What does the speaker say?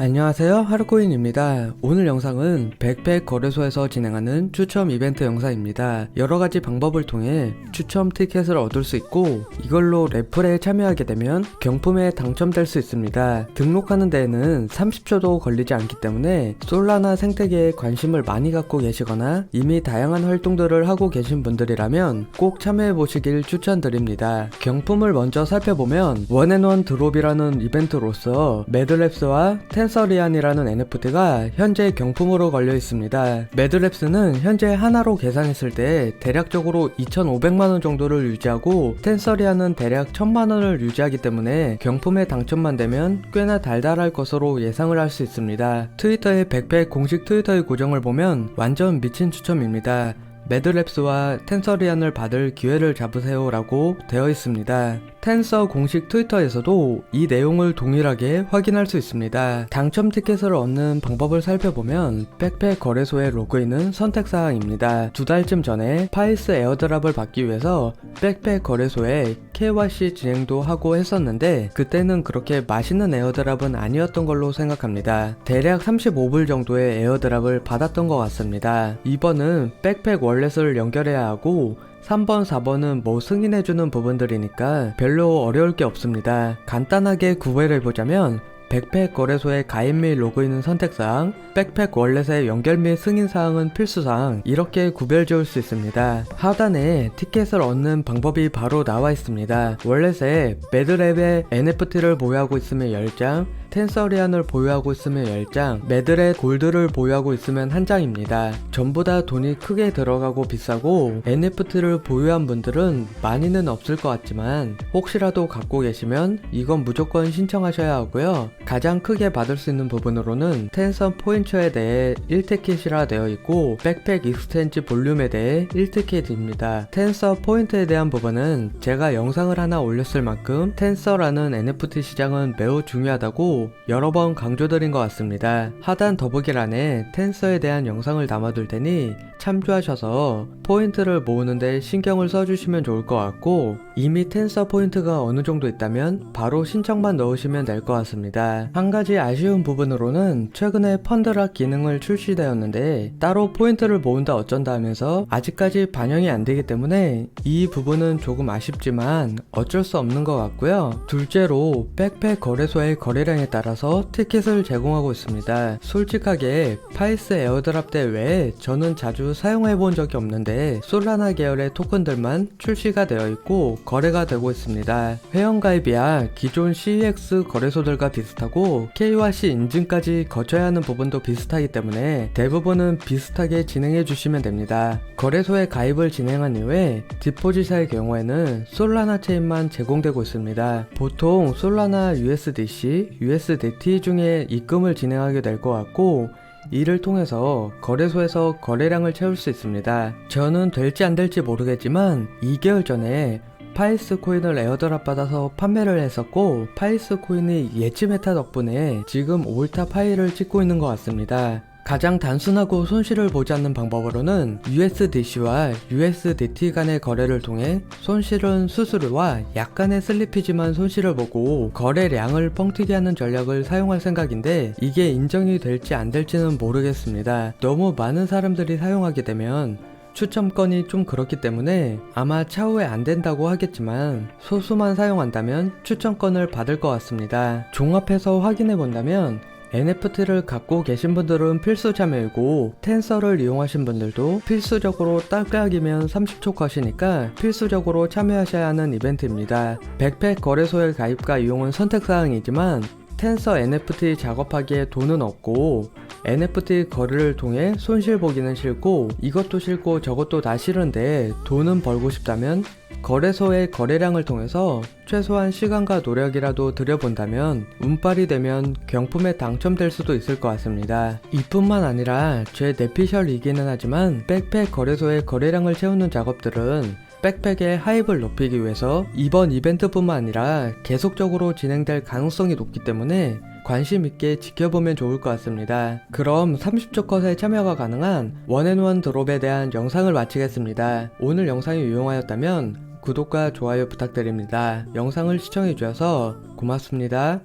안녕하세요. 하루코인입니다. 오늘 영상은 백팩 거래소에서 진행하는 추첨 이벤트 영상입니다. 여러가지 방법을 통해 추첨 티켓을 얻을 수 있고 이걸로 래플에 참여하게 되면 경품에 당첨될 수 있습니다. 등록하는 데에는 30초도 걸리지 않기 때문에 솔라나 생태계에 관심을 많이 갖고 계시거나 이미 다양한 활동들을 하고 계신 분들이라면 꼭 참여해 보시길 추천드립니다. 경품을 먼저 살펴보면 원앤원 드롭이라는 이벤트로서 매드랩스와 텐 서리안이라는 NFT가 현재 경품으로 걸려 있습니다. 매드랩스는 현재 하나로 계산했을 때 대략적으로 2,500만원 정도를 유지하고 텐서리안은 대략 1,000만원을 유지하기 때문에 경품에 당첨만 되면 꽤나 달달할 것으로 예상을 할 수 있습니다. 트위터의 백팩 공식 트위터의 고정을 보면 완전 미친 추첨입니다. 매드랩스와 텐서리안을 받을 기회를 잡으세요 라고 되어 있습니다. 텐서 공식 트위터에서도 이 내용을 동일하게 확인할 수 있습니다. 당첨 티켓을 얻는 방법을 살펴보면 백팩 거래소의 로그인은 선택사항입니다. 두 달쯤 전에 파이스 에어드랍을 받기 위해서 백팩 거래소에 KYC 진행도 하고 했었는데 그때는 그렇게 맛있는 에어드랍은 아니었던 걸로 생각합니다. 대략 35불 정도의 에어드랍을 받았던 것 같습니다. 2번은 백팩 월 렛을 연결해야 하고 3번, 4번은 뭐 승인해주는 부분들이니까 별로 어려울 게 없습니다. 간단하게 구별을 해보자면 백팩 거래소의 가입 및 로그인은 선택사항, 백팩 월렛의 연결 및 승인사항은 필수사항 이렇게 구별 지을 수 있습니다. 하단에 티켓을 얻는 방법이 바로 나와 있습니다. 월렛에 매드랩의 NFT를 보유하고 있으면 10장, 텐서리안을 보유하고 있으면 10장, 매드렛 골드를 보유하고 있으면 1장입니다. 전부 다 돈이 크게 들어가고 비싸고 NFT를 보유한 분들은 많이는 없을 것 같지만 혹시라도 갖고 계시면 이건 무조건 신청하셔야 하고요. 가장 크게 받을 수 있는 부분으로는 텐서 포인트에 대해 1티켓이라 되어 있고 백팩 익스텐지 볼륨에 대해 1티켓입니다. 텐서 포인트에 대한 부분은 제가 영상을 하나 올렸을 만큼 텐서라는 NFT 시장은 매우 중요하다고 여러 번 강조드린 것 같습니다. 하단 더보기란에 텐서에 대한 영상을 담아둘 테니 참조하셔서 포인트를 모으는데 신경을 써주시면 좋을 것 같고 이미 텐서 포인트가 어느 정도 있다면 바로 신청만 넣으시면 될 것 같습니다. 한 가지 아쉬운 부분으로는 최근에 펀드락 기능을 출시되었는데 따로 포인트를 모은다 어쩐다 하면서 아직까지 반영이 안 되기 때문에 이 부분은 조금 아쉽지만 어쩔 수 없는 것 같고요. 둘째로 백팩 거래소의 거래량에 따라서 티켓을 제공하고 있습니다. 솔직하게 파이스 에어드랍 때 외에 저는 자주 사용해 본 적이 없는데 솔라나 계열의 토큰들만 출시가 되어 있고 거래가 되고 있습니다. 회원가입이야 기존 CEX 거래소들과 비슷하고 KYC 인증까지 거쳐야 하는 부분도 비슷하기 때문에 대부분은 비슷하게 진행해 주시면 됩니다. 거래소에 가입을 진행한 이후에 디포지사의 경우에는 솔라나 체인만 제공되고 있습니다. 보통 솔라나 USDC, USDT 중에 입금을 진행하게 될 것 같고 이를 통해서 거래소에서 거래량을 채울 수 있습니다. 저는 될지 안 될지 모르겠지만 2개월 전에 파이스 코인을 에어드랍 받아서 판매를 했었고 파이스 코인이 예치 메타 덕분에 지금 5일타 파이를 찍고 있는 것 같습니다. 가장 단순하고 손실을 보지 않는 방법으로는 USDC와 USDT 간의 거래를 통해 손실은 수수료와 약간의 슬리피지만 손실을 보고 거래량을 뻥튀기 하는 전략을 사용할 생각인데 이게 인정이 될지 안 될지는 모르겠습니다. 너무 많은 사람들이 사용하게 되면 추첨권이 좀 그렇기 때문에 아마 차후에 안 된다고 하겠지만 소수만 사용한다면 추첨권을 받을 것 같습니다. 종합해서 확인해 본다면 NFT를 갖고 계신 분들은 필수 참여이고 텐서를 이용하신 분들도 필수적으로 딱딱이면 30초 컷이니까 필수적으로 참여하셔야 하는 이벤트입니다. 백팩 거래소의 가입과 이용은 선택사항이지만 텐서 NFT 작업하기에 돈은 없고 NFT 거래를 통해 손실 보기는 싫고 이것도 싫고 저것도 다 싫은데 돈은 벌고 싶다면 거래소의 거래량을 통해서 최소한 시간과 노력이라도 들여본다면 운빨이 되면 경품에 당첨될 수도 있을 것 같습니다. 이뿐만 아니라 제 내피셜이기는 하지만 백팩 거래소의 거래량을 채우는 작업들은 백팩의 하입을 높이기 위해서 이번 이벤트뿐만 아니라 계속적으로 진행될 가능성이 높기 때문에 관심 있게 지켜보면 좋을 것 같습니다. 그럼 30초 컷에 참여가 가능한 원앤원 드롭에 대한 영상을 마치겠습니다. 오늘 영상이 유용하였다면 구독과 좋아요 부탁드립니다. 영상을 시청해주셔서 고맙습니다.